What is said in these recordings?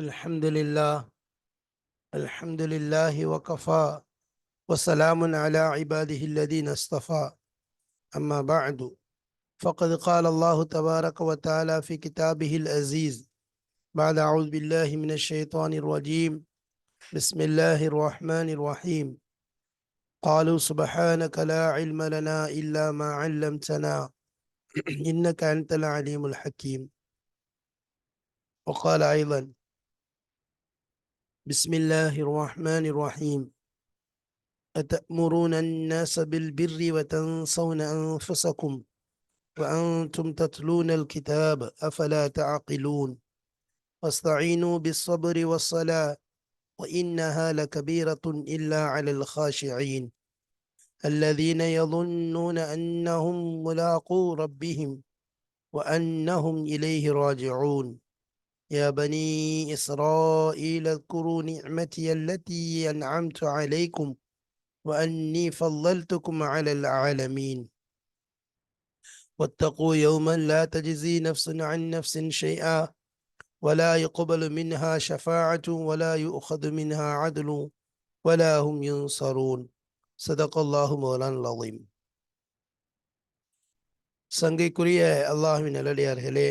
الحمد لله الحمد لله وكفى وسلام على عباده الذين اصطفى. أما بعد فقد قال الله تبارك وتعالى في كتابه العزيز بعد أعوذ بالله من الشيطان الرجيم بسم الله الرحمن الرحيم. قالوا سبحانك لا علم لنا إلا ما علمتنا إنك أنت العليم الحكيم. وقال أيضا بسم الله الرحمن الرحيم. أتأمرون الناس بالبر وتنصون أنفسكم وأنتم تتلون الكتاب أفلا تعقلون. واستعينوا بالصبر والصلاة وإنها لكبيرة إلا على الخاشعين الذين يظنون أنهم ملاقو ربهم وأنهم إليه راجعون. يا بني إسرائيل اذكروا نعمتي التي أنعمت عليكم وأني فضلتكم على العالمين واتقوا يوما لا تجزي نفس عن نفس شيئا ولا يقبل منها شفاعة ولا يؤخذ منها عدل ولا هم ينصرون صدق الله مولانا العظيم சங்கைக்குரிய அல்லாஹுவின் நல்லடியார்களே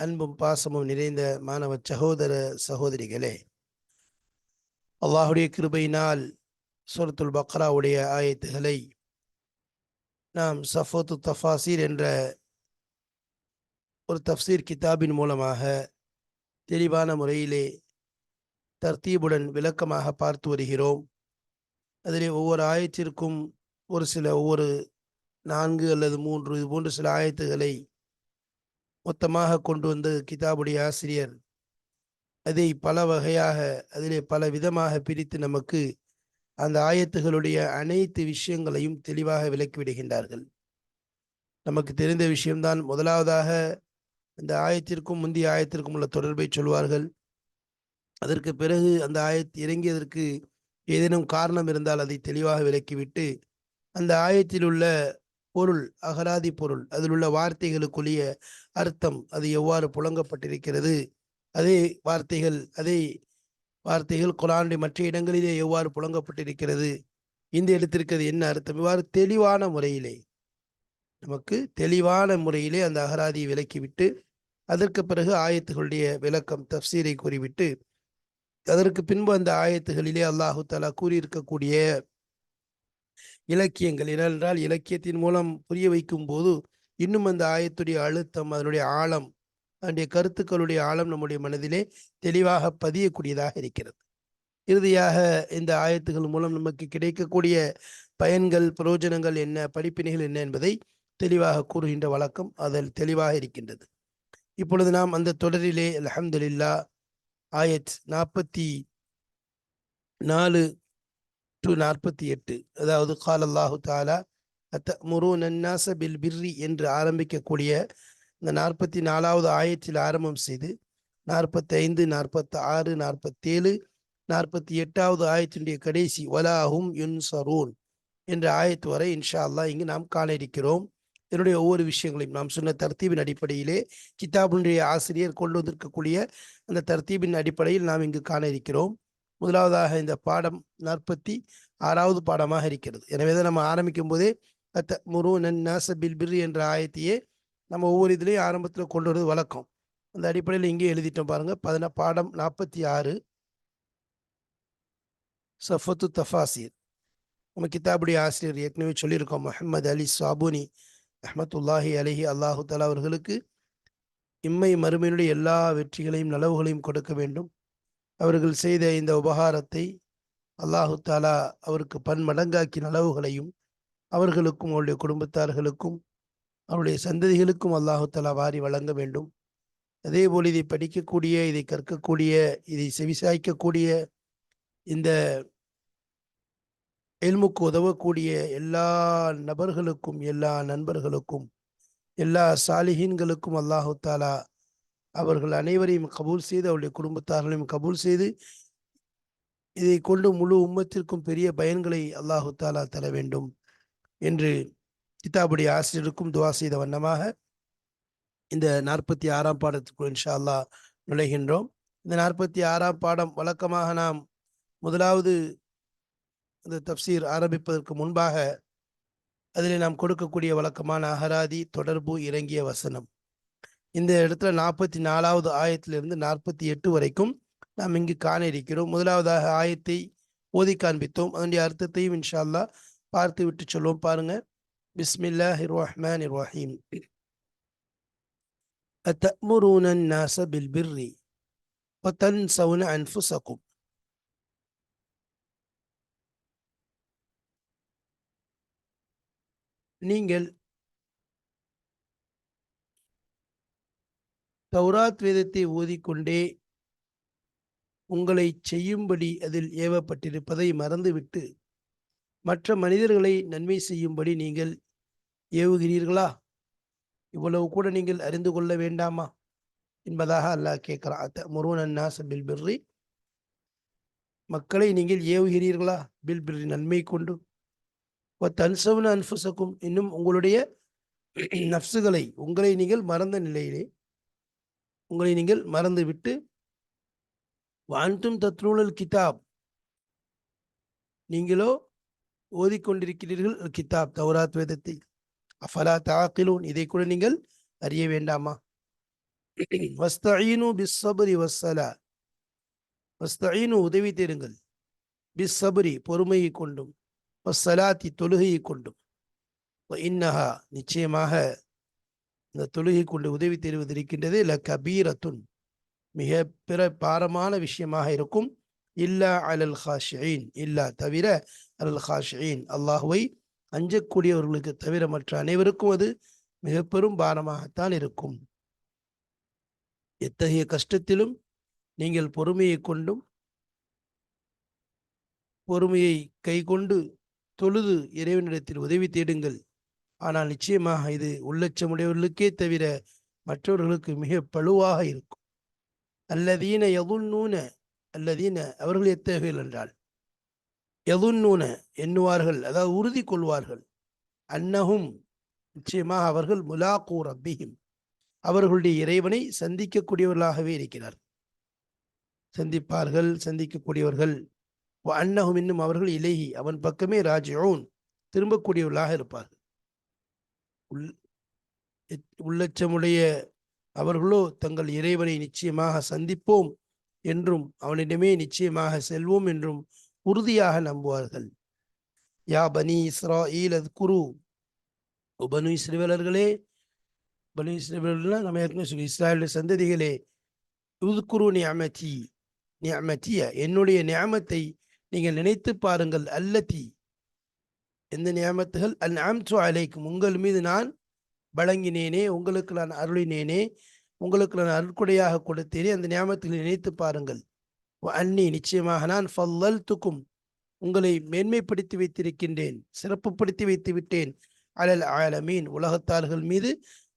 அன்பும் பாசமும் நிறைந்த மாணவ சகோதர சகோதரிகளே அல்லாஹுடைய கிருபையினால் சூரத்துல் பக்ராவுடைய ஆயத்துகளை நாம் சஃபோத்து தஃபாசீர் என்ற ஒரு தஃசீர் கிதாபின் மூலமாக தெளிவான முறையிலே தர்த்தீபுடன் விளக்கமாக பார்த்து வருகிறோம். அதிலே ஒவ்வொரு ஆயத்திற்கும் ஒரு சில ஒவ்வொரு நான்கு அல்லது மூன்று இது போன்ற சில ஆயத்துகளை மொத்தமாக கொண்டு வந்த கிதாபுடைய ஆசிரியர். அதை பல வகையாக அதிலே பல விதமாக பிரித்து நமக்கு அந்த ஆயத்துகளுடைய அனைத்து விஷயங்களையும் தெளிவாக விளக்கிவிடுகின்றார்கள். நமக்கு தெரிந்த விஷயம்தான் முதலாவதாக அந்த ஆயத்திற்கும் முந்தைய ஆயத்திற்கும் உள்ள தொடர்பை சொல்வார்கள். அதற்கு பிறகு அந்த ஆயத் இறங்கியதற்கு ஏதேனும் காரணம் இருந்தால் அதை தெளிவாக விளக்கிவிட்டு அந்த ஆயத்தில் உள்ள பொருள் அகராதி பொருள். அதில் உள்ள வார்த்தைகளுக்குரிய அர்த்தம் அது எவ்வாறு புழங்கப்பட்டிருக்கிறது அதே வார்த்தைகள் அதே வார்த்தைகள் குரானுடைய மற்ற இடங்களிலே எவ்வாறு புழங்கப்பட்டிருக்கிறது இந்த இடத்திற்கு அது என்ன அர்த்தம்? இவ்வாறு தெளிவான முறையிலே நமக்கு தெளிவான முறையிலே அந்த அகராதியை விளக்கிவிட்டு அதற்கு பிறகு ஆயத்துகளுடைய விளக்கம் தப்சீரை கூறிவிட்டு அதற்கு பின்பு அந்த ஆயத்துகளிலே அல்லாஹு தாலா கூறியிருக்கக்கூடிய இலக்கியங்கள். ஏனென்றால் இலக்கியத்தின் மூலம் புரிய வைக்கும் போது இன்னும் அந்த ஆயத்துடைய அழுத்தம் அதனுடைய ஆழம் அதனுடைய கருத்துக்களுடைய ஆழம் நம்முடைய மனதிலே தெளிவாக பதியக்கூடியதாக இருக்கிறது. இறுதியாக இந்த ஆயத்துகள் மூலம் நமக்கு கிடைக்கக்கூடிய பயன்கள் பிரயோஜனங்கள் என்ன படிப்பினைகள் என்ன என்பதை தெளிவாக கூறுகின்ற வழக்கம் அதில் தெளிவாக இருக்கின்றது. இப்பொழுது நாம் அந்த தொடரிலே அலமதுல்லா ஆயத் நாற்பத்தி நாலு டு நாற்பத்தி எட்டு. அதாவது கால் அல்லாஹு தாலா அத்த முரு நன்னாச பில் பிர்ரி என்று ஆரம்பிக்கக்கூடிய இந்த நாற்பத்தி நாலாவது ஆயத்தில் ஆரம்பம் செய்து நாற்பத்தி ஐந்து நாற்பத்தி ஆறு நாற்பத்தேழு நாற்பத்தி எட்டாவது ஆயத்தினுடைய கடைசி வலாஹும் யுன் சரூன் என்ற ஆயத்து வரை இன்ஷா அல்லா இங்கு நாம் காண இருக்கிறோம் இதனுடைய ஒவ்வொரு விஷயங்களையும் நாம் சொன்ன தர்த்தீபின் அடிப்படையிலே கிதாபுடைய ஆசிரியர் கொண்டு வந்திருக்கக்கூடிய அந்த தர்த்தீபின் அடிப்படையில் நாம் இங்கு காண இருக்கிறோம் முதலாவதாக இந்த பாடம் நாற்பத்தி ஆறாவது பாடமாக இருக்கிறது. எனவே தான் நம்ம ஆரம்பிக்கும் போதே அத்த முரு நன்னாச பில்பிர் என்ற ஆயத்தையே நம்ம ஒவ்வொரு இதுலேயும் ஆரம்பத்தில் கொண்டு வருவது வழக்கம். அந்த அடிப்படையில் இங்கே எழுதிட்டோம் பாருங்க. பதினா பாடம் நாற்பத்தி ஆறு. சஃபத்து தஃபாசிர். நம்ம கிதாபுடைய ஆசிரியர் ஏற்கனவே சொல்லியிருக்கோம். முஹம்மது அலி சாபுனி அஹமத்துல்லாஹி அலஹி அல்லாஹு தலா அவர்களுக்கு இம்மை மறுமையினுடைய எல்லா வெற்றிகளையும் நலவுகளையும் கொடுக்க வேண்டும். அவர்கள் செய்த இந்த உபகாரத்தை அல்லாஹு தாலா அவருக்கு பன்மடங்காக்கி நலவுகளையும் அவர்களுக்கும் அவருடைய குடும்பத்தார்களுக்கும் அவருடைய சந்ததிகளுக்கும் அல்லாஹு தாலா வாரி வழங்க வேண்டும். அதே போல் இதை படிக்கக்கூடிய இதை கற்கக்கூடிய இதை செவிசாய்க்கக்கூடிய இந்த எல்முக்கு உதவக்கூடிய எல்லா நபர்களுக்கும் எல்லா நண்பர்களுக்கும் எல்லா சாலிஹீன்களுக்கும் அல்லாஹு தாலா அவர்கள் அனைவரையும் கபூல் செய்து அவருடைய குடும்பத்தார்களையும் கபூல் செய்து இதை கொண்டு முழு உம்மத்திற்கும் பெரிய பயன்களை அல்லாஹு தாலா தர வேண்டும் என்று கிதாபுடைய ஆசிரியருக்கும் துவா செய்த வண்ணமாக இந்த நாற்பத்தி ஆறாம் பாடத்துக்குள் இன்ஷா அல்லா நுழைகின்றோம். இந்த நாற்பத்தி ஆறாம் பாடம் வழக்கமாக நாம் முதலாவது இந்த தப்சீர் ஆரம்பிப்பதற்கு முன்பாக அதில் நாம் கொடுக்கக்கூடிய வழக்கமான அகராதி தொடர்பு இறங்கிய வசனம். இந்த இடத்துல நாற்பத்தி நாலாவது ஆயத்திலிருந்து நாற்பத்தி எட்டு வரைக்கும் நாம் இங்கு காண இருக்கிறோம் முதலாவதாக ஆயத்தை ஓதி காண்பித்தோம் அதனுடைய அர்த்தத்தையும் இன்ஷா அல்லாஹ் பார்த்து விட்டு சொல்லுவோம் பாருங்க பிஸ்மில்லாஹி ரஹ்மான் ரஹீம் أتأمرون الناس بالبر وتنسون أنفسكم நீங்கள் தௌராத் வேதத்தை ஓதிக்கொண்டே உங்களை செய்யும்படி அதில் ஏவப்பட்டிருப்பதை மறந்துவிட்டு மற்ற மனிதர்களை நன்மை செய்யும்படி நீங்கள் ஏவுகிறீர்களா? இவ்வளவு கூட நீங்கள் அறிந்து கொள்ள வேண்டாமா? என்பதாக அல்லாஹ் கேட்கிறான். முருகன் பில் பிர்ரி. மக்களை நீங்கள் ஏவுகிறீர்களா? பில் பிர்ரி நன்மை கொண்டு. தன்சவன அன்புசக்கும் இன்னும் உங்களுடைய நப்சுகளை உங்களை நீங்கள் மறந்த நிலையிலே உங்களை நீங்கள் மறந்துவிட்டு வாண்டும் தத்ரூனல் கிதாப். நீங்களோ ஓதிக்கொண்டிருக்கிறீர்கள் கிதாப் தௌராத் வேதத்தை அஃபலா தாக்கிலூன் இதை கூட நீங்கள் அறிய வேண்டாமா? வஸ்தீனு பிஸ்ஸபரி வஸ்ஸலா வஸ்தீனு உதவி தேடுங்கள். பிஸ்ஸபரி பொறுமையை கொண்டும். வஸ்ஸலாத்தி தொழுகையை கொண்டும். இன்னஹா நிச்சயமாக இந்த தொழுகை கொண்டு உதவி தேடுவது இருக்கின்றது. ல கபீரத்துன். மிக பிற பாரமான விஷயமாக இருக்கும். இல்லா அலல் ஹாஷின் இல்லா தவிர அலல் ஹாஷின் அல்லாஹுவை அஞ்சக்கூடியவர்களுக்கு தவிர மற்ற அனைவருக்கும் அது மிக பெரும் பாரமாகத்தான் இருக்கும். எத்தகைய கஷ்டத்திலும் நீங்கள் பொறுமையை கொண்டும் பொறுமையை கைகொண்டு தொழுது இறைவனிடத்தில் உதவி தேடுங்கள். ஆனால் நிச்சயமாக இது உள்ளச்சமுடையவர்களுக்கே தவிர மற்றவர்களுக்கு மிக பழுவாக இருக்கும். அல்லதீன எதுன்னூன அல்லதீன அவர்கள் எத்தகையல் என்றால். எதுன்னூன எண்ணுவார்கள் அதாவது உறுதி கொள்வார்கள். அன்னகும் நிச்சயமாக அவர்கள் முலாக்கூ ரப்பியும் அவர்களுடைய இறைவனை சந்திக்கக்கூடியவர்களாகவே இருக்கிறார் சந்திப்பார்கள் சந்திக்கக்கூடியவர்கள். அன்னகும் இன்னும் அவர்கள் இலேஹி அவன் பக்கமே ராஜோன் திரும்பக்கூடியவர்களாக இருப்பார்கள். உள்ளச்சமுடைய அவர்களோ தங்கள் இறைவனை நிச்சயமாக சந்திப்போம் என்றும் அவனிடமே நிச்சயமாக செல்வோம் என்றும் உறுதியாக நம்புவார்கள். யா பனி இஸ்ரா ஈலத் குரு பனு இஸ்ரேலர்களே பனு இஸ்ரேலர்கள்லாம் நம்ம ஏற்கனவே சொல்லி இஸ்ராயலுடைய சந்ததிகளே உதுக்குரு நியமதி நியமத்திய என்னுடைய நியமத்தை நீங்கள் நினைத்து பாருங்கள் அல்லத்தி எந்த நியமத்துகள் அல் அம்சு அலைக்கும் உங்கள் மீது நான் வழங்கினேனே உங்களுக்கு நான் அருளினேனே உங்களுக்கு நான் அருட்குடையாக கொடுத்தேனே அந்த நியமத்தில் நினைத்து பாருங்கள். அன்னி நிச்சயமாக நான் ஃபல்லல் துக்கும் உங்களை மேன்மைப்படுத்தி வைத்திருக்கின்றேன் சிறப்புப்படுத்தி வைத்து விட்டேன். அலல் ஆலமீன் உலகத்தார்கள் மீது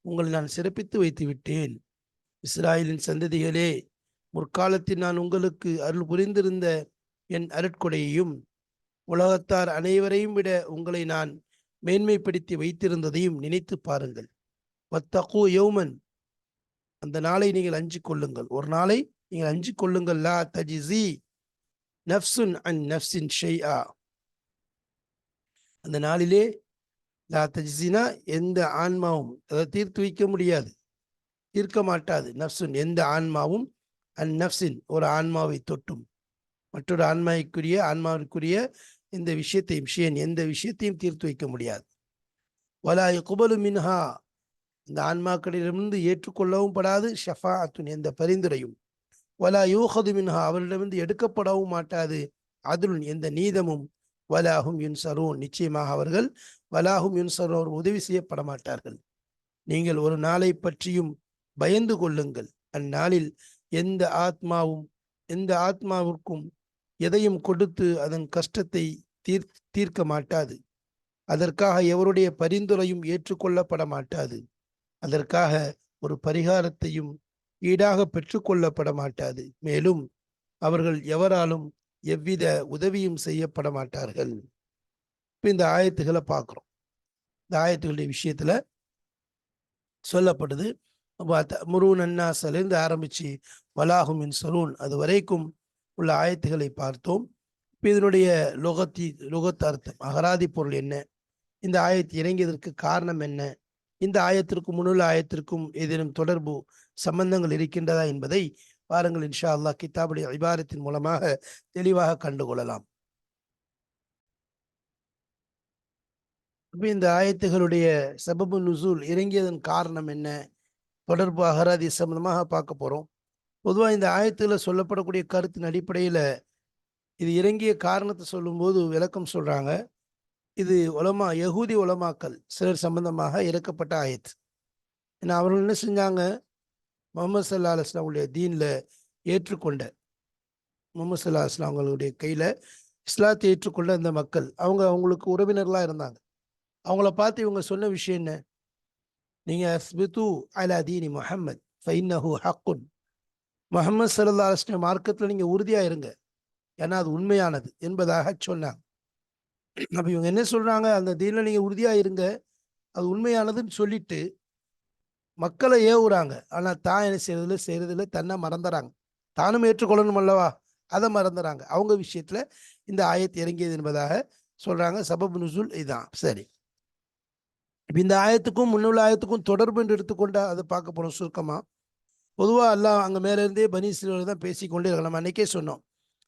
உங்களை நான் சிறப்பித்து வைத்து விட்டேன். இஸ்ராயலின் சந்ததிகளே முற்காலத்தில் நான் உங்களுக்கு அருள் புரிந்திருந்த என் அருட்கொடையையும் உலகத்தார் அனைவரையும் விட உங்களை நான் மேன்மைப்படுத்தி வைத்திருந்ததையும் நினைத்து பாருங்கள். வத்தகு யௌமன். அந்த நாளை நீங்கள் அஞ்சு கொள்ளுங்கள். ஒரு நாளை நீங்கள் அஞ்சு கொள்ளுங்கள். லா தஜிசி நஃப்சுன் அன் நஃப்சின் ஷெய்ஆ அந்த நாளிலே லா தஜிசினா எந்த ஆன்மாவும் அதை தீர்த்து வைக்க முடியாது. தீர்க்க மாட்டாது. நஃப்சுன் எந்த ஆன்மாவும் அன் நஃப்சின் ஒரு ஆன்மாவை தொட்டும். மற்றொரு ஆன்மாவுக்குரிய ஆன்மாவிற்குரிய இந்த விஷயத்தையும் விஷயன் எந்த விஷயத்தையும் தீர்த்து வைக்க முடியாது. வலா குபலு மின்ஹா இந்த ஆன்மாக்களிடமிருந்து ஏற்றுக்கொள்ளவும் படாது ஷஃபா அத்துன் எந்த பரிந்துரையும். வலா யூஹது மின்ஹா அவரிடமிருந்து எடுக்கப்படவும் மாட்டாது அதுலுன் எந்த நீதமும். வலாகும் யுன்சரூன் நிச்சயமாக அவர்கள் வலாகும் யுன்சரோர் உதவி செய்யப்பட மாட்டார்கள். நீங்கள் ஒரு நாளை பற்றியும் பயந்து கொள்ளுங்கள். அந்நாளில் எந்த ஆத்மாவும் எந்த ஆத்மாவிற்கும் எதையும் கொடுத்து அதன் கஷ்டத்தை தீர் தீர்க்க மாட்டாது. அதற்காக எவருடைய பரிந்துரையும் ஏற்றுக்கொள்ளப்பட மாட்டாது அதற்காக ஒரு பரிகாரத்தையும் ஈடாக பெற்றுக்கொள்ளப்பட மாட்டாது மேலும் அவர்கள் எவராலும் எவ்வித உதவியும் செய்யப்பட மாட்டார்கள் இந்த ஆயத்துகளை பார்க்குறோம். இந்த ஆயத்துகளுடைய விஷயத்துல சொல்லப்படுது முருகன் அன்னாசிலிருந்து ஆரம்பிச்சு வலாகுமின் சலூன் அது வரைக்கும் உள்ள ஆயத்துகளை பார்த்தோம். இப்போ இதனுடைய லுகத்தி லுகத் அர்த்தம். அகராதி பொருள் என்ன? இந்த ஆயத்து இறங்கியதற்கு காரணம் என்ன? இந்த ஆயத்திற்கும் முன்னுள்ள ஆயத்திற்கும் ஏதேனும் தொடர்பு சம்பந்தங்கள் இருக்கின்றதா என்பதை பாருங்கள் இன்ஷா அல்லாஹ் கித்தாபுடைய இபாரத்தின் மூலமாக தெளிவாக கண்டுகொள்ளலாம் இந்த ஆயத்துகளுடைய சபபு நுசூல் இறங்கியதன் காரணம் என்ன? தொடர்பு அகராதி சம்பந்தமாக பார்க்க போகிறோம் பொதுவாக இந்த ஆயத்தில் சொல்லப்படக்கூடிய கருத்தின் அடிப்படையில் இது இறங்கிய காரணத்தை சொல்லும்போது விளக்கம் சொல்கிறாங்க இது உலமா யகூதி உலமாக்கல் சிலர் சம்பந்தமாக இறக்கப்பட்ட ஆயத். ஏன்னா அவர்கள் என்ன செஞ்சாங்க? முகமது சல்லா அலுவலாமுடைய தீனில் ஏற்றுக்கொண்ட முகமது சல்லா அலுவலாம் அவங்களுடைய கையில் இஸ்லாத்தை ஏற்றுக்கொண்ட அந்த மக்கள். அவங்க அவங்களுக்கு உறவினர்களாக இருந்தாங்க. அவங்கள பார்த்து இவங்க சொன்ன விஷயம் என்ன? நீங்கள் அஸ்பித்து அலா தீனி முஹம்மத் ஃபைன்னஹு ஹக்குன். முகமது சல்லா அலுவலம் மார்க்கத்தில் நீங்கள் உறுதியாக இருங்க ஏன்னா அது உண்மையானது என்பதாக சொன்னாங்க. அப்போ இவங்க என்ன சொல்கிறாங்க அந்த தீனில் நீங்கள் உறுதியாக இருங்க அது உண்மையானதுன்னு சொல்லிட்டு மக்களை ஏவுறாங்க. ஆனால் தான் என்ன செய்யறதில்ல செய்யறதுல தன்னை மறந்துறாங்க. தானும் ஏற்றுக்கொள்ளணும் அல்லவா? அதை மறந்துறாங்க. அவங்க விஷயத்தில் இந்த ஆயத்து இறங்கியது என்பதாக சொல்கிறாங்க சபப் நுசுல் இதுதான் சரி. இந்த ஆயத்துக்கும் முன்னுள்ள ஆயத்துக்கும் தொடர்பு என்று எடுத்துக்கொண்டா அதை பார்க்க போகிறோம் சுருக்கமாக பொதுவாக எல்லாம் அங்கே மேலேருந்தே பனீஸ்வரர் தான் பேசிக்கொண்டே இருக்கலாம் நம்ம அன்னைக்கே சொன்னோம்.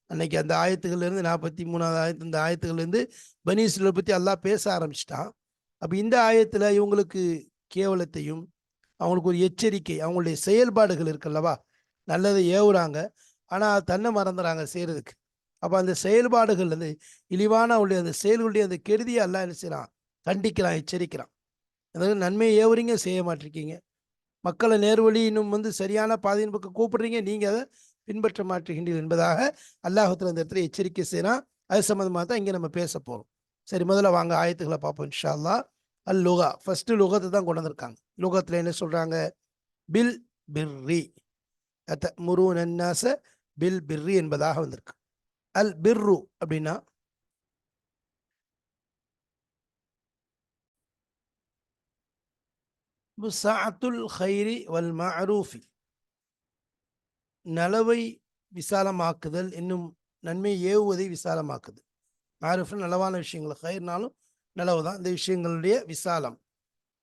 அன்னைக்கு அந்த ஆயத்துகள்லேருந்து நாற்பத்தி மூணாவது ஆயத்து இந்த ஆயத்துகள்லேருந்து பனீஸ்வரரை பற்றி எல்லாம் பேச ஆரம்பிச்சிட்டான். அப்போ இந்த ஆயத்தில் இவங்களுக்கு கேவலத்தையும் அவங்களுக்கு ஒரு எச்சரிக்கை அவங்களுடைய செயல்பாடுகள் இருக்குல்லவா? நல்லதை ஏவுறாங்க. ஆனால் தன்னை மறந்துறாங்க செய்கிறதுக்கு அப்போ அந்த செயல்பாடுகள் அந்த இழிவான அவளுடைய அந்த செயல்களுடைய அந்த கெடுதியை எல்லாம் என்ன செய்கிறான் கண்டிக்கிறான் எச்சரிக்கிறான். அதாவது நன்மையை ஏவுறீங்க செய்ய மாட்டிருக்கீங்க. மக்களை நேர்வழி இன்னும் வந்து சரியான பாதையின் பக்கம் கூப்பிடுறீங்க நீங்கள் அதை பின்பற்ற மாற்றுகின்றீர்கள் என்பதாக அல்லாஹத்தில் அந்த இடத்துல எச்சரிக்கை செய்யலாம் அது சம்மந்தமாக தான் இங்கே நம்ம பேச போகிறோம் சரி முதல்ல வாங்க ஆயத்துக்களை பார்ப்போம் இன்ஷா அல்லா அல் லுகா ஃபஸ்ட்டு லுகத்தை தான் கொண்டு வந்திருக்காங்க. லுகத்தில் என்ன சொல்கிறாங்க பில் பிர்ரி. முரு நன்னாச பில் பிர்ரி என்பதாக வந்திருக்கு. அல் பிர்ரு அப்படின்னா சாத்துல் ஹைரி வல் மரூஃபி நலவை விசாலமாக்குதல் இன்னும் நன்மை ஏவுவதை விசாலமாக்குது மாரிஃபு நலவான விஷயங்கள் ஹயர்னாலும் நலவு தான். இந்த விஷயங்களுடைய விசாலம்.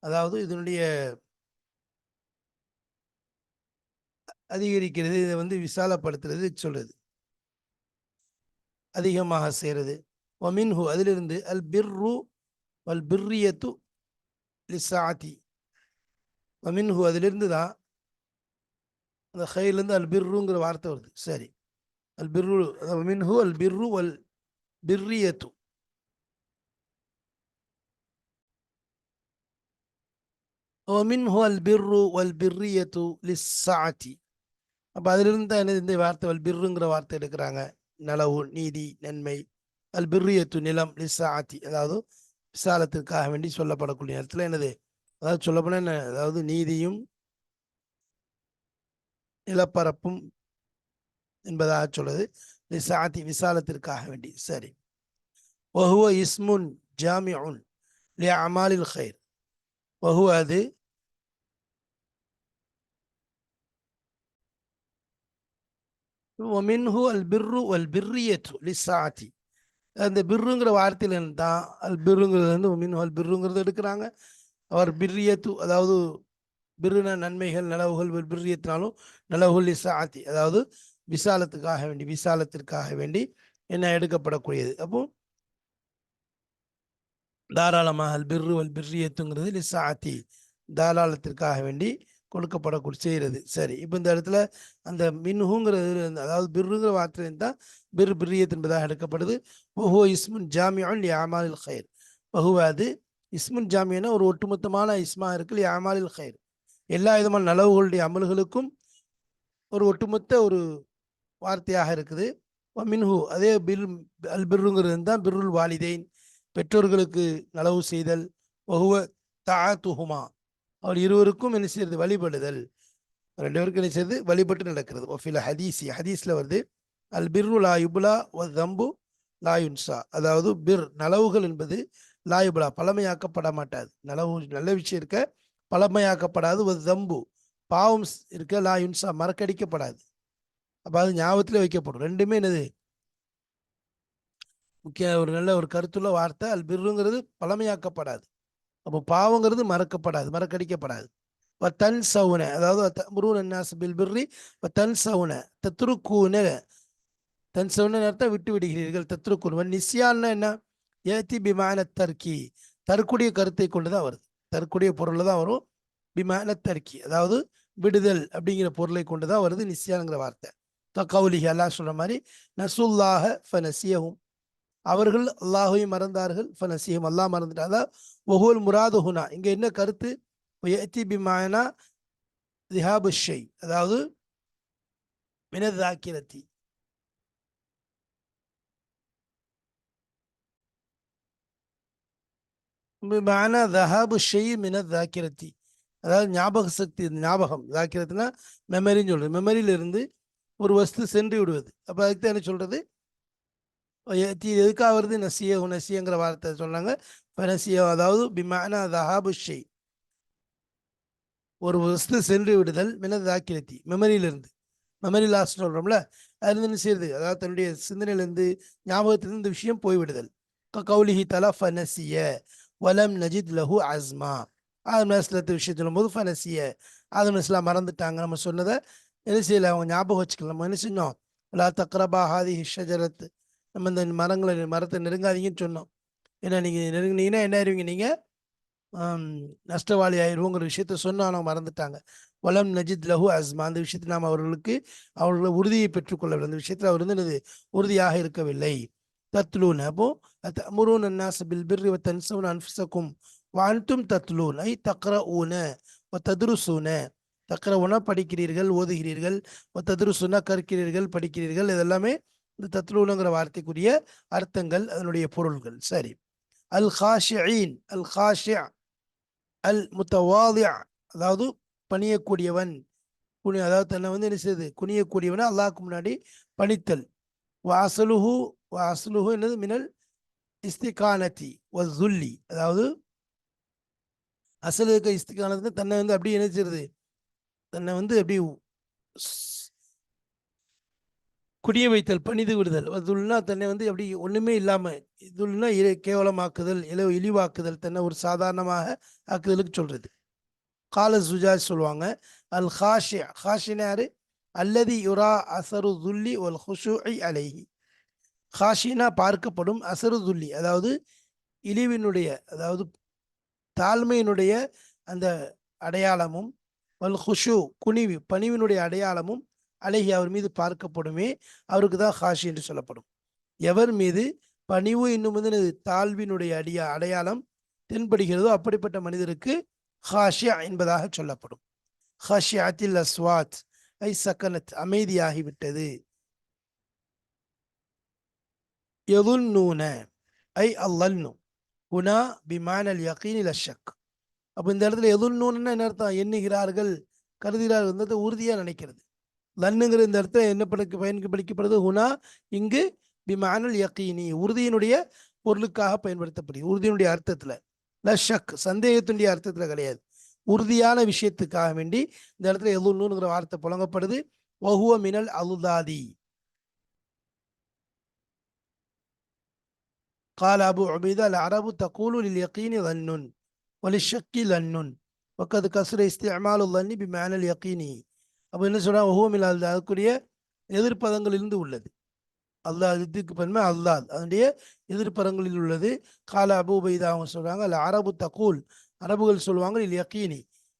அதாவது இதனுடைய அதிகரிக்கிறது இதை வந்து விசாலப்படுத்துறது சொல்றது. அதிகமாக செய்கிறது ஒமின்ஹு அதிலிருந்து அல் பிர்ரு வல் பிர்ரியத்து லிசாதி ஒமின்ஹு அதிலிருந்து தான் அந்த ஹைலேருந்து அல் பிர்ருங்கிற வார்த்தை வருது சரி அல் பிர்ரு மின்ஹு அல் பிர்ரு வல் பிர்ரியத்து ومنه البر والبرية للسعة அப்போ அதிலிருந்து தான் என்ன இந்த வார்த்தை வல் பிர்ருங்கிற வார்த்தை எடுக்கிறாங்க நலவு நீதி நன்மை அல் பிர்ரியத்து நிலம் லிசாத்தி அதாவது விசாலத்திற்காக வேண்டி சொல்லப்படக்கூடிய நேரத்தில் என்னது அதாவது சொல்லப்போனால் என்ன? அதாவது நீதியும் நிலப்பரப்பும் என்பதாக சொல்லுது. லிசாத்தி விசாலத்திற்காக வேண்டி. சரி. வஹுவ இஸ்முன் ஜாமிஉன் லி அமாலில் ஹைர் வஹுவ அது ஒமின்ஹு அல் பிர்ரு அல் பிர்ரியத்து லிசாத்தி அந்த பிர்ருங்கிற வார்த்தையில் தான் அல் பிர்ருங்கிறது வந்து ஒமின்ஹு அல் பிர்ருங்கிறது எடுக்கிறாங்க. அவர் பிர்ரியத்து அதாவது பிர்ருன நன்மைகள் நலவுகள் பிர்ரியத்தினாலும் நலவுகள் லிசாத்தி அதாவது விசாலத்துக்காக வேண்டி விசாலத்திற்காக வேண்டி என்ன எடுக்கப்படக்கூடியது? அப்போ தாராளமாக அல் பிர்ரு அல் பிர்ரியத்துங்கிறது லிசாத்தி தாராளத்திற்காக வேண்டி கொடுக்கப்படக்கூடிய செய்கிறது. சரி இப்போ இந்த இடத்துல அந்த மின்ஹுங்கிறது அதாவது பிர்ருங்கிற வார்த்தை தான் பிர் பிரியத் என்பதாக எடுக்கப்படுது. ஒஹோ இஸ்முன் ஜாமியான் யாமாலில் ஹைர் பஹுவ அது இஸ்முன் ஜாமியனா ஒரு ஒட்டுமொத்தமான இஸ்மா இருக்கு. யாமாலில் ஹைர் எல்லா விதமான நலவுகளுடைய அமல்களுக்கும் ஒரு ஒட்டுமொத்த ஒரு வார்த்தையாக இருக்குது. மின்ஹு அதே பில் அல் பிர்ருங்கிறது தான் பிர்ருல் வாலிதேன். பெற்றோர்களுக்கு நலவு செய்தல். வகுவ தா துஹுமா அவர் இருவருக்கும் என்ன செய்யறது வழிபடுதல். ரெண்டு பேருக்கும் என்ன செய்யறது வழிபட்டு நடக்கிறது. ஒஃபில ஹதீசி ஹதீஸில் வருது. அல் பிர்ரு லா யுபுலா ஒ தம்பு லாயுன்சா அதாவது பிர் நலவுகள் என்பது லாயுபுலா பழமையாக்கப்பட மாட்டாது நல்ல நல்ல விஷயம் இருக்க பழமையாக்கப்படாது. ஒரு தம்பு பாவம் இருக்க லா யுன்சா மறக்கடிக்கப்படாது. அப்போ அது ஞாபகத்தில் வைக்கப்படும். ரெண்டுமே என்னது? முக்கிய ஒரு நல்ல ஒரு கருத்துள்ள வார்த்தை. அல் பிருங்கிறது பழமையாக்கப்படாது. அப்போ பாவங்கிறது மறக்கப்படாது மறக்கடிக்கப்படாது. வ தன் சவுன அதாவது முருகன் பில் பிர்ரி தன் சவுன தத்ருக்கூன தன் சவுன நேரத்தை விட்டு விடுகிறீர்கள் தத்ருக்கூன். நிஸ்யான்னா என்ன? ஏத்தி பிமான தர்க்கி. தற்குடைய கருத்தை கொண்டு தான் வருது. தற்குடைய பொருளில் தான் வரும். பிமான தர்க்கி. அதாவது விடுதல் அப்படிங்கிற பொருளை கொண்டு தான் வருது நிஸ்யாங்கிற வார்த்தை. கவுலிஹி அல்லாஹ் சொல்கிற மாதிரி நசுல்லாஹ ஃபனசியஹும் அவர்கள் அல்லாஹையும் மறந்தார்கள். ஃபனசியும் அல்லாஹ் மறந்துட்டாங்க ஒஹுல் முராது ஹுனா. இங்கே என்ன கருத்து? ஏத்தி பிமானா திஹாபுஷை அதாவது மினதாக்கிரத்தி மானா தஹாபு ஷை மினதாக்கிரத்தி அதாவது ஞாபக சக்தி ஞாபகம். தாக்கிரத்துனா மெமரின்னு சொல்றது. மெமரியிலிருந்து ஒரு வஸ்து சென்று விடுவது. அப்போ அதுக்கு தான் என்ன சொல்றது? எதுக்காக வருது? நசிய நசியங்கிற வார்த்தை சொன்னாங்க. நசிய அதாவது பிமானா தஹாபு ஷெய் ஒரு வஸ்து சென்று விடுதல் மின தாக்கிரத்தி மெமரியிலிருந்து மெமரி லாஸ் சொல்றோம்ல. அதுல இருந்து செய்யுது? அதாவது தன்னுடைய சிந்தனையிலிருந்து ஞாபகத்திலிருந்து இந்த விஷயம் போய்விடுதல். க கௌலிஹி தலா ஃபனசிய வலம் நஜித் லஹு அஸ்மா. ஆதம் இஸ்லாத்து விஷயம் சொல்லும்போது ஃபனசிய. ஆதம் இஸ்லாம் மறந்துட்டாங்க. நம்ம சொன்னதை என்ன செய்யல? அவங்க ஞாபகம் வச்சுக்கலாம் நம்ம என்ன செஞ்சோம் லா தக்ரபா ஹாதி ஹிஷரத் நம்ம இந்த மரங்களை மரத்தை நெருங்காதீங்கன்னு சொன்னோம். ஏன்னா நீங்க நெருங்குனீங்கன்னா என்ன ஆயிருவீங்க நீங்க? நஷ்டவாளி ஆயிடுவோங்கிற விஷயத்த சொன்னோம் ஆனால் மறந்துட்டாங்க. வலம் நஜித் லஹு அஸ்மா. அந்த விஷயத்தை நாம் அவர்களுக்கு அவர்களை உறுதியை பெற்றுக்கொள்ளவில்லை. அந்த விஷயத்தில் அவர் வந்து உறுதியாக இருக்கவில்லை. تتلون. அப்போ أتأمرون الناس بالبر وتنسون أنفسكم وأنتم تتلون. أي தத்லூன் ஐ தக்ர ஊன படிக்கிறீர்கள் ஓதுகிறீர்கள் ததுருசுனா கற்கிறீர்கள் படிக்கிறீர்கள். இதெல்லாமே இந்த தத்லூனுங்கிற வார்த்தைக்குரிய அர்த்தங்கள் அதனுடைய பொருள்கள். சரி. அல் ஹாஷியின் அல் ஹாஷியா அல் முத்தவாதியா அதாவது பணியக்கூடியவன். குனி அதாவது தன்னை வந்து என்ன செய்யுது குனியக்கூடியவனை அல்லாஹ்க்கு முன்னாடி பணித்தல். வாசலுஹு அஸ்லுஹு என்னது மினல் இஸ்திகானத்தி வ ஜுல்லி அதாவது அசல் இருக்க இஸ்திகானத்து தன்னை வந்து அப்படியே நினைச்சிருது தன்னை வந்து அப்படி ஸ்- குடிய வைத்தல் பணிது விடுதல். துல்னா தன்னை வந்து அப்படி ஒண்ணுமே இல்லாம இதுல்னா கேவலமாக்குதல் இல இழிவாக்குதல் தன்னை ஒரு சாதாரணமாக ஆக்குதலுக்கு சொல்றது. கால சுஜாஜ் சொல்லுவாங்க. அல் ஹாஷியா ஹாஷினாரு அல்லதி யுரா அசரு துல்லி ஒல் ஹுஷு அலைஹி. ஹாஷினா பார்க்கப்படும் அசருதுள்ளி அதாவது இழிவினுடைய அதாவது தாழ்மையினுடைய அந்த அடையாளமும் வல் ஹுஷு குனிவு பணிவினுடைய அடையாளமும் அழகி அவர் மீது பார்க்கப்படுமே அவருக்கு தான் ஹாஷி என்று சொல்லப்படும். எவர் மீது பணிவு இன்னும் வந்து தாழ்வினுடைய அடியா அடையாளம் தென்படுகிறதோ அப்படிப்பட்ட மனிதருக்கு ஹாஷியா என்பதாக சொல்லப்படும். ஹாஷியாத்தில் அஸ்வாத் ஐ சக்கனத் அமைதியாகிவிட்டது. எதுன்னூன ஐ அல்லன்னு குணா பிமானல் யகீனில் அஷக் அப்போ இந்த இடத்துல எதுன்னூன்னா என்ன அர்த்தம்? எண்ணுகிறார்கள் கருதுகிறார்கள் உறுதியாக நினைக்கிறது. லன்னுங்கிற இந்த இடத்துல என்ன படுக்க பயனுக்கு படிக்கப்படுது ஹுனா இங்கு பிமானல் யக்கீனி உறுதியினுடைய பொருளுக்காக பயன்படுத்தப்படுது உறுதியினுடைய அர்த்தத்தில். லஷக் சந்தேகத்தினுடைய அர்த்தத்தில் கிடையாது. உறுதியான விஷயத்துக்காக வேண்டி இந்த இடத்துல எதுன்னுங்கிற வார்த்தை புழங்கப்படுது வஹுவ மினல் அலுதாதி قال أبو عبيدة العرب تقول لليقين ظن وللشك لن وقد كسر استعمال الظن بمعنى اليقين அப்போ என்ன சொல்றாங்க ஒஹுவமில் அல்லா அதுக்குரிய எதிர்ப்பதங்களிலிருந்து உள்ளது அல்லாஹ் இதுக்கு பன்மை அல்லாஹ் அதனுடைய எதிர்ப்பதங்களில் உள்ளது கால அபு உபைதா அவங்க சொல்றாங்க அல்ல அரபு தகூல் அரபுகள் சொல்லுவாங்க இல்லை யக்கீனி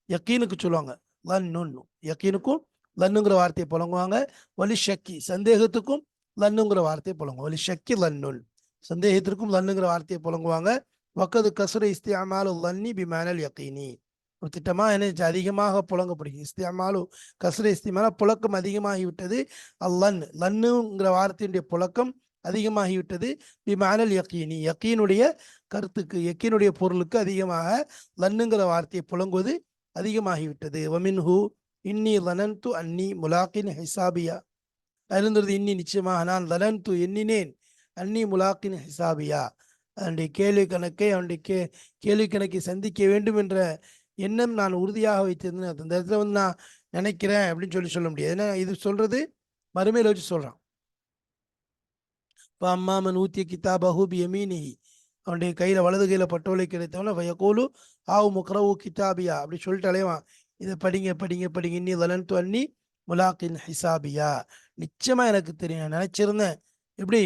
யக்கீனுக்கு சொல்லுவாங்க லன்னுன் யக்கீனுக்கும் லன்னுங்கிற வார்த்தையை புழங்குவாங்க வலி ஷக்கி சந்தேகத்துக்கும் லன்னுங்கிற வார்த்தையை புழங்குவாங்க வலி ஷக்கி லன்னுன் சந்தேகத்திற்கும் லன்னுங்கிற வார்த்தையை புழங்குவாங்க வக்கது கசுர இஸ்தியாமாலு லன்னி பிமானல் யக்கீனி ஒரு திட்டமாக என்ன அதிகமாக புழங்கப்படுகிறது இஸ்தியாமாலு கசுர இஸ்திமால புழக்கம் அதிகமாகிவிட்டது. அல்லன் லன்னுங்கிற வார்த்தையினுடைய புழக்கம் அதிகமாகிவிட்டது. பிமானல் யக்கீனி யக்கீனுடைய கருத்துக்கு யக்கீனுடைய பொருளுக்கு அதிகமாக லன்னுங்கிற வார்த்தையை புழங்குவது அதிகமாகிவிட்டது. வமின்ஹு இன்னி லனன்து அன்னி முலாக்கின் ஹிசாபியா. அறிந்திருந்தது இன்னி நிச்சயமாக. நான் லனன்து எண்ணினேன். அன்னி முலாக்கின் ஹிசாபியா? அவனுடைய கேள்வி கணக்கை அவனுடைய கே கேள்வி கணக்கை சந்திக்க வேண்டும் என்ற எண்ணம் நான் உறுதியாக வைத்திருந்தேன். அந்த இடத்துல வந்து நான் நினைக்கிறேன் அப்படின்னு சொல்லி சொல்ல முடியாது. ஏன்னா இது சொல்றது மறுமையில வச்சு சொல்றான். இப்போ அம்மாமன் ஊத்திய கிதாபஹு பி யமீனிஹி அவனுடைய கையில வலது கையில பட்டோலை கிடைத்தவன வயகோலு ஆவு முக்ரவு கிதாபியா. அப்படி சொல்லிட்டு அலைவான் இதை படிங்க படிங்க படிங்க. இன்னி வலன்து அன்னி முலாக்கின் ஹிசாபியா. நிச்சயமா எனக்கு தெரியும். நினச்சிருந்தேன் நினைச்சிருந்தேன். எப்படி?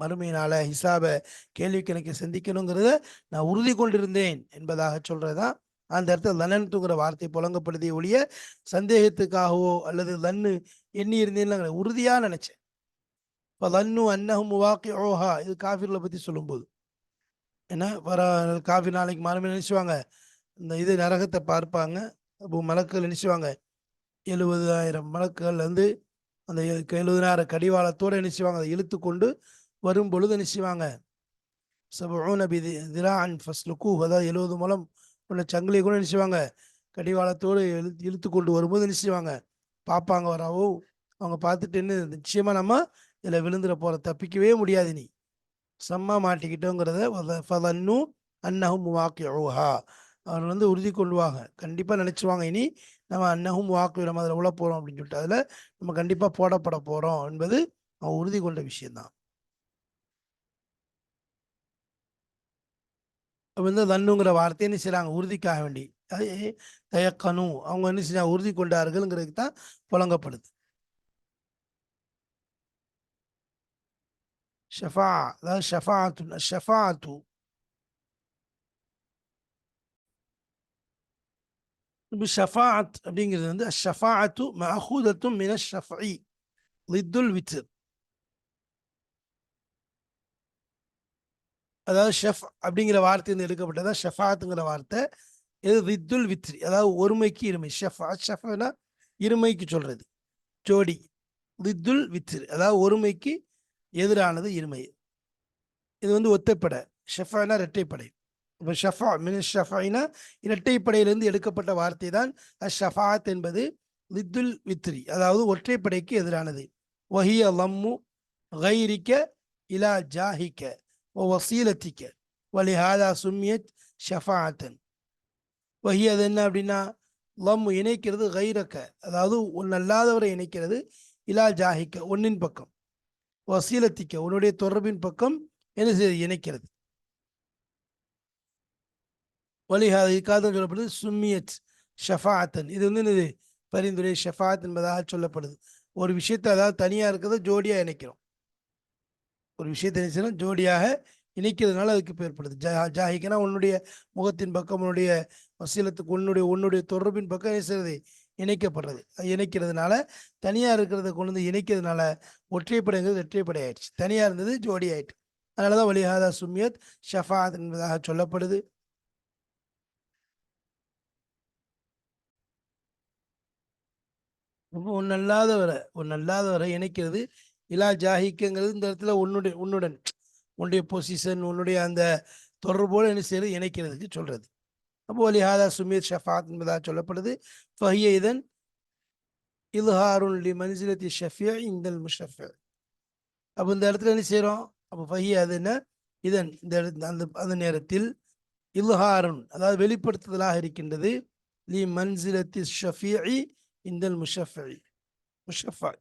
மறுமையினால ஹிசாப கேள்வி கணக்கை சிந்திக்கணுங்கிறத நான் உறுதி கொண்டிருந்தேன் என்பதாக சொல்றதுதான் அந்த இடத்துல லனன்துங்கிற வார்த்தை புழங்கப்படுதே ஒழிய சந்தேகத்துக்காகவோ அல்லது லன்னு எண்ணி இருந்தேன்னு உறுதியா நினைச்சேன். இப்போ லன்னு அன்னஹும் வாக்கி ஓஹா இது காஃபிர்களை பத்தி சொல்லும்போது. என்ன வர காஃபி நாளைக்கு மறுமையில் நினைச்சுவாங்க. இந்த இது நரகத்தை பார்ப்பாங்க. அப்போ மலக்குகள் நினைச்சுவாங்க. எழுபதாயிரம் மலக்குகள் வந்து அந்த எழுபதாயிரம் கடிவாளத்தோடு நினைச்சுவாங்க. அதை இழுத்து கொண்டு வரும் பொழுது நினைச்சுவாங்க சபூன பி திரான் ஃபஸ்லுக்கு அதாவது எழுபது மூலம் உள்ள சங்கிலியை கூட நினைச்சுவாங்க கடிவாளத்தோடு இழுத்து இழுத்து கொண்டு வரும்போது நினைச்சுவாங்க பார்ப்பாங்க வராவோ? அவங்க பார்த்துட்டு என்ன நம்ம இதில் விழுந்துட போகிற தப்பிக்கவே முடியாது நீ. செம்ம மாட்டிக்கிட்டோங்கிறத ஃபதன்னு அன்னஹும் வாக்கு ஓஹா அவர் வந்து உறுதி கொள்வாங்க. கண்டிப்பாக நினச்சிவாங்க இனி நம்ம அன்னஹும் வாக்கு நம்ம அதில் உள்ள போகிறோம் அப்படின்னு சொல்லிட்டு. அதில் நம்ம கண்டிப்பாக போடப்பட போகிறோம் என்பது அவன் உறுதி கொண்ட விஷயந்தான். வந்து தன்னுங்கிற வார்த்தையை என்ன செய்கிறாங்க உறுதிக்காக வேண்டி. அது தயக்கணும் அவங்க என்ன செஞ்சாங்க? உறுதி கொண்டார்கள்ங்கிறதுக்கு தான் புழங்கப்படுது. ஷஃபா அதாவது ஷஃபாத்து ஷஃபாத்து. ஷஃபாத் அப்படிங்கிறது வந்து ஷஃபாத்து மஹூதத்தும் மின ஷஃபி லித்துல் வித்ர். அதாவது ஷெஃப் அப்படிங்கிற வார்த்தை எடுக்கப்பட்டதா. ஷெஃபாத்துங்கிற வார்த்தை. இது வித்துல் வித்ரி. அதாவது ஒருமைக்கு இருமை. ஷெஃபா ஷெஃப்னா இருமைக்கு சொல்றது. ஜோடி. வித்துல் வித்ரி. அதாவது ஒருமைக்கு எதிரானது இருமை. இது வந்து ஒத்தைப்படை. ஷெஃபானா இரட்டைப்படை. இப்போ ஷஃபா மின் ஷஃபாயினா இரட்டைப்படையிலிருந்து எடுக்கப்பட்ட வார்த்தை தான். ஷஃபாத் என்பது வித்துல் வித்ரி. அதாவது ஒற்றைப்படைக்கு எதிரானது. வஹிய லம்மு கைரிக்க இலா ஜாஹிக்க. வசீலத்திக்க வலிஹாதா சும்மியத் ஷஃபாத்தன் வஹி அது என்ன அப்படின்னா லம் இணைக்கிறது கைரக்க அதாவது ஒன் அல்லாதவரை இணைக்கிறது இலா ஜாஹிக்க ஒன்னின் பக்கம். வசீலத்திக்க உன்னுடைய தொடர்பின் பக்கம் என்ன செய்ய இணைக்கிறது. வலிஹாத இக்காதம் சொல்லப்படுது சும்மியத் ஷஃபாத்தன் இது வந்து என்னது? பரிந்துரை ஷஃபாத் என்பதாக சொல்லப்படுது. ஒரு விஷயத்தை அதாவது தனியாக இருக்கிறத ஜோடியாக இணைக்கிறோம். ஒரு விஷயத்தை நினைச்சுன்னா ஜோடியாக இணைக்கிறதுனால அதுக்கு பேர்படுது ஜா ஜாஹிக்கனா உன்னுடைய முகத்தின் பக்கம் உன்னுடைய வசீலத்துக்கு உன்னுடைய உன்னுடைய தொடர்பின் பக்கம் செய்கிறது இணைக்கப்படுறது. இணைக்கிறதுனால தனியாக இருக்கிறத கொண்டு வந்து இணைக்கிறதுனால ஒற்றைப்படைங்கிறது ஒற்றைப்படை ஆயிடுச்சு. தனியாக இருந்தது ஜோடி ஆயிட்டு. அதனால தான் வலிஹாதா சுமியத் ஷஃபாத் என்பதாக சொல்லப்படுது. ரொம்ப ஒன்னல்லாதவரை ஒன்னல்லாதவரை இணைக்கிறது இலா ஜாஹிக்குங்கிறது இந்த இடத்துல உன்னுடைய உன்னுடன் உன்னுடைய பொசிஷன் உன்னுடைய அந்த தொடர்போடு என்ன செய்யறது இணைக்கிறதுக்கு சொல்றது. அப்போ அலிஹாதா சுமீர் ஷஃபாத் என்பதாக சொல்லப்படுது. ஃபஹிய இதன் இல்ஹாருன் லி மன்சிலத்தி ஷஃபியா இந்தல் முஷஃப. அப்போ இந்த இடத்துல என்ன செய்கிறோம் அப்போ ஃபஹிய அது என்ன? இதன் இந்த அந்த அந்த நேரத்தில் இல்ஹாருன் அதாவது வெளிப்படுத்துதலாக இருக்கின்றது. லி மன்சிலத்தி ஷஃபியி இந்தல் முஷஃபி. முஷஃபாய்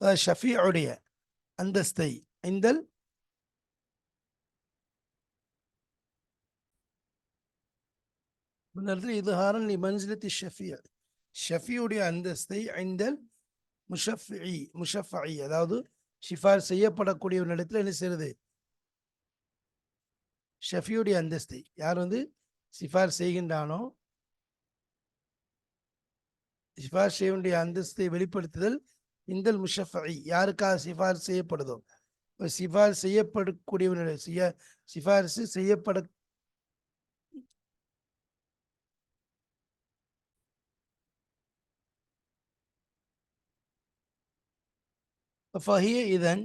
ஷஃபியுடைய அந்தஸ்தை ஐந்தல் இடத்துல இதுஹாரன் நீ மன்சிலத்தி ஷஃபிய ஷஃபியுடைய அந்தஸ்தை ஐந்தல் முஷஃபி முஷஃபி. அதாவது ஷிஃபார் செய்யப்படக்கூடிய ஒரு இடத்துல என்ன செய்யறது? ஷஃபியுடைய அந்தஸ்தை. யார் வந்து சிஃபார் செய்கின்றானோ சிஃபார் செய்ய வேண்டிய அந்தஸ்தை வெளிப்படுத்துதல் இந்தல் முஷஃபி யாருக்காக சிபாரிசு செய்யப்படுதோ? சிபாரிசு செய்யப்படக்கூடியவனுடைய செய்ய சிபாரிசு செய்யப்பட ஃபஹிய இதன்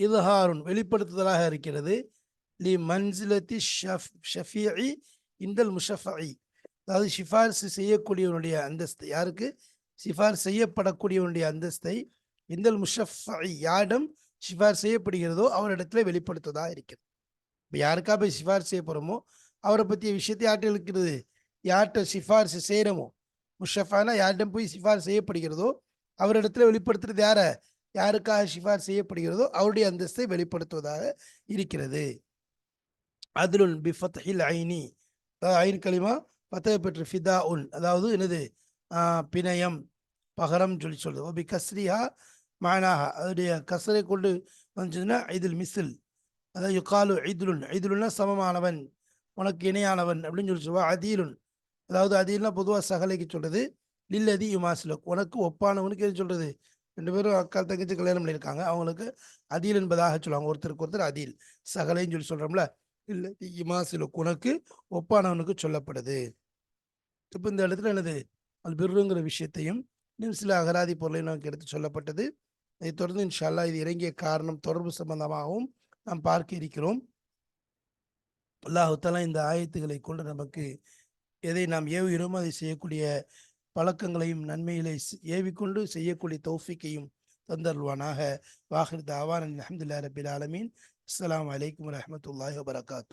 இதுஹாருன் வெளிப்படுத்துதலாக இருக்கிறது. லி மன்சிலத்தி ஷஃப் ஷஃபி இந்தல் முஷஃபி அதாவது சிஃபாரிசு செய்யக்கூடியவனுடைய அந்தஸ்து யாருக்கு? சிஃபார் செய்யப்படக்கூடியவனுடைய அந்தஸ்தை இந்தல் முஷஃபை யாரிடம் சிஃபார் செய்யப்படுகிறதோ அவரிடத்துல வெளிப்படுத்துவதா இருக்கிறது. இப்போ யாருக்கா போய் சிஃபார் செய்ய போகிறோமோ அவரை பற்றிய விஷயத்தை யார்கிட்ட இருக்கிறது? யார்கிட்ட சிஃபார்சு செய்கிறோமோ முஷஃபானா யாரிடம் போய் சிஃபார் செய்யப்படுகிறதோ அவரிடத்துல வெளிப்படுத்துறது யார? யாருக்காக சிஃபார் செய்யப்படுகிறதோ அவருடைய அந்தஸ்தை வெளிப்படுத்துவதாக இருக்கிறது. அதுலுன் பிஃபத்ஹில் ஐனி. அதாவது ஐன் களிமா பத்தக பெற்று ஃபிதா உன் அதாவது என்னது? பிணையம் பகரம் சொல்லி சொல்லுது ஓபி கஸ்ரியா கஸ்ரிஹா மானாஹா. அதனுடைய கசரை கொண்டு வந்துச்சுன்னா இதில் மிசில் அதாவது யுகாலு ஐதுலுன் ஐதுலுன்னா சமமானவன் உனக்கு இணையானவன் அப்படின்னு சொல்லி சொல்லுவா. அதீலுன். அதாவது அதீல்னா பொதுவாக சகலைக்கு சொல்றது. லில்லதி யுமாசிலக் உனக்கு ஒப்பானவனுக்கு எது சொல்றது? ரெண்டு பேரும் அக்கா தங்கச்சி கல்யாணம் பண்ணியிருக்காங்க. அவங்களுக்கு அதீல் என்பதாக சொல்லுவாங்க. ஒருத்தருக்கு ஒருத்தர் அதீல். சகலைன்னு சொல்லி சொல்றோம்ல. இல்லை இமாசிலக் உனக்கு ஒப்பானவனுக்கு சொல்லப்படுது. இப்போ இந்த இடத்துல என்னது? அல் பிர்ருங்கிற விஷயத்தையும் இன்னும் சில அகராதி பொருளையும் நமக்கு எடுத்து சொல்லப்பட்டது. இதைத் தொடர்ந்து இன்ஷா அல்லாஹ் இது இறங்கிய காரணம் தொடர்பு சம்பந்தமாகவும் நாம் பார்க்க இருக்கிறோம். அல்லாஹுத்தாலா இந்த ஆயத்துக்களை கொண்டு நமக்கு எதை நாம் ஏவுகிறோமோ அதை செய்யக்கூடிய பழக்கங்களையும் நன்மைகளை ஏவிக்கொண்டு செய்யக்கூடிய தௌஃபிக்கையும் தந்தருள்வானாக. வாஹிர் தாவான் அல்ஹம்துலில்லாஹி ரபில் ஆலமீன். அஸ்லாம் வலைக்கம் வரஹ்மத்துல்லாஹி வபரகாத்து.